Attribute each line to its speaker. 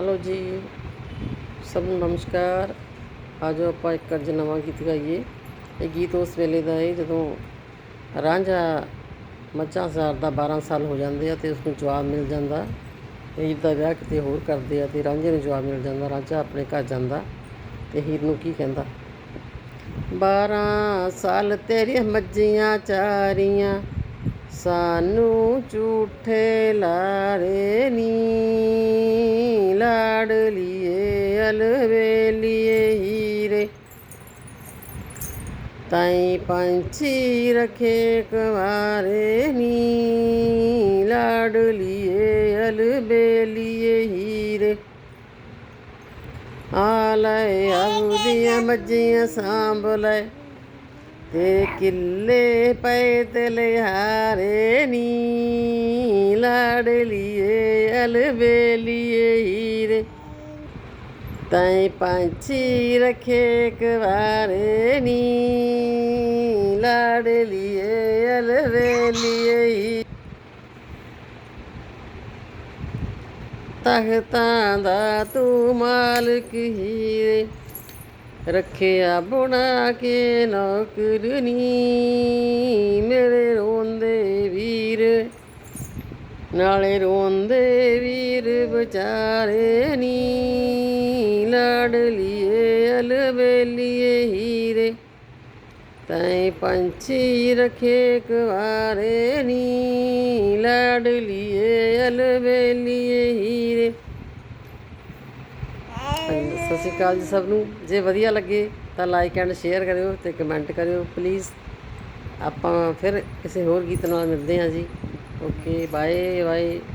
Speaker 1: Hello ਜੀ, ਸਭ ਨੂੰ ਨਮਸਕਾਰ। ਅੱਜ ਆਪਾਂ ਇੱਕ ਅੱਜ ਨਵਾਂ ਗੀਤ ਗਾਈਏ। ਇਹ ਗੀਤ ਉਸ ਵੇਲੇ ਦਾ ਹੈ ਜਦੋਂ ਰਾਂਝਾ ਮੱਝਾਂ ਚਾਰਦਾ 12 ਸਾਲ ਹੋ ਜਾਂਦੇ ਆ ਤੇ ਉਸ ਨੂੰ ਜਵਾਬ ਮਿਲ ਜਾਂਦਾ। ਹੀਰ ਦਾ ਵਿਆਹ ਕਿਤੇ ਹੋਰ ਕਰਦੇ ਆ ਤੇ ਰਾਂਝੇ ਨੂੰ ਜਵਾਬ ਮਿਲ ਜਾਂਦਾ, ਰਾਂਝਾ ਆਪਣੇ ਘਰ ਜਾਂਦਾ ਤੇ ਹੀਰ ਨੂੰ ਕੀ ਕਹਿੰਦਾ? 12 ਸਾਲ ਤੇਰੀਆਂ ਮੱਝੀਆਂ ਚਾਰੀਆਂ, ਸਾਨੂੰ ਝੂਠੇ ਲਾਰੇ ਨੀ। ਲਾੜ ਲੀਏ ਅਲਵੇਲੀਏ ਹੀਰੇ। ਤਾਈ ਪੰਛੀ ਰਖੇ, ਕੁਵਾਰੇ ਨੀ। ਲਾੜ ਲੀਏ ਅਲਵੇਲੀਏ ਹੀਰੇ। ਆ ਲੈ ਆਉਦੀਆਂ ਮੱਝੀਆਂ ਸਾਂਭ ਲੈ। ਤੇ ਕਿੱਲੇ ਪਏ ਤੇ ਲਿਹਾਰੇ ਨੀ। ਲਾੜਲੀਏ ਅਲਵੇਲੀਏ ਹੀਰੇ। ਤੈਂ ਪੰਛੀ ਰਖੇ ਕਵਾਰੇ ਨੀ ਲਾੜਲੀਏ ਅਲਵੇਲੀਏ ਹੀਰੇ। ਤਖਤਾਂ ਦਾ ਤੂੰ ਮਾਲਕ ਹੀਰੇ, ਰੱਖਿਆ ਬੁਣਾ ਕੇ ਨੌਕਰਨੀ ਮੇਰੇ ਰੋਂਦੇ ਵੀਰ। ਨਾਲੇ ਰੋਂਦੇ ਵੀਰ ਵਿਚਾਰੇ ਨੀ। ਲਾਡਲੀਏ ਅਲਵੇਲੀਏ ਹੀਰੇ। ਤੈਂ ਪੰਛੀ ਰਖੇ ਕੁਵਾਰੇ ਨੀ। ਲਾਡਲੀਏ ਅਲਵੇਲੀਏ ਹੀਰੇ। ਸਤਿ ਸ਼੍ਰੀ ਅਕਾਲ ਜੀ ਸਭ ਨੂੰ। ਜੇ ਵਧੀਆ ਲੱਗੇ ਤਾਂ ਲਾਈਕ ਐਂਡ ਸ਼ੇਅਰ ਕਰਿਓ ਤੇ ਕਮੈਂਟ ਕਰਿਓ ਪਲੀਜ਼ ਆਪਾਂ ਫਿਰ ਕਿਸੇ ਹੋਰ ਗੀਤ ਨਾਲ ਮਿਲਦੇ ਹਾਂ ਜੀ। okay bye bye.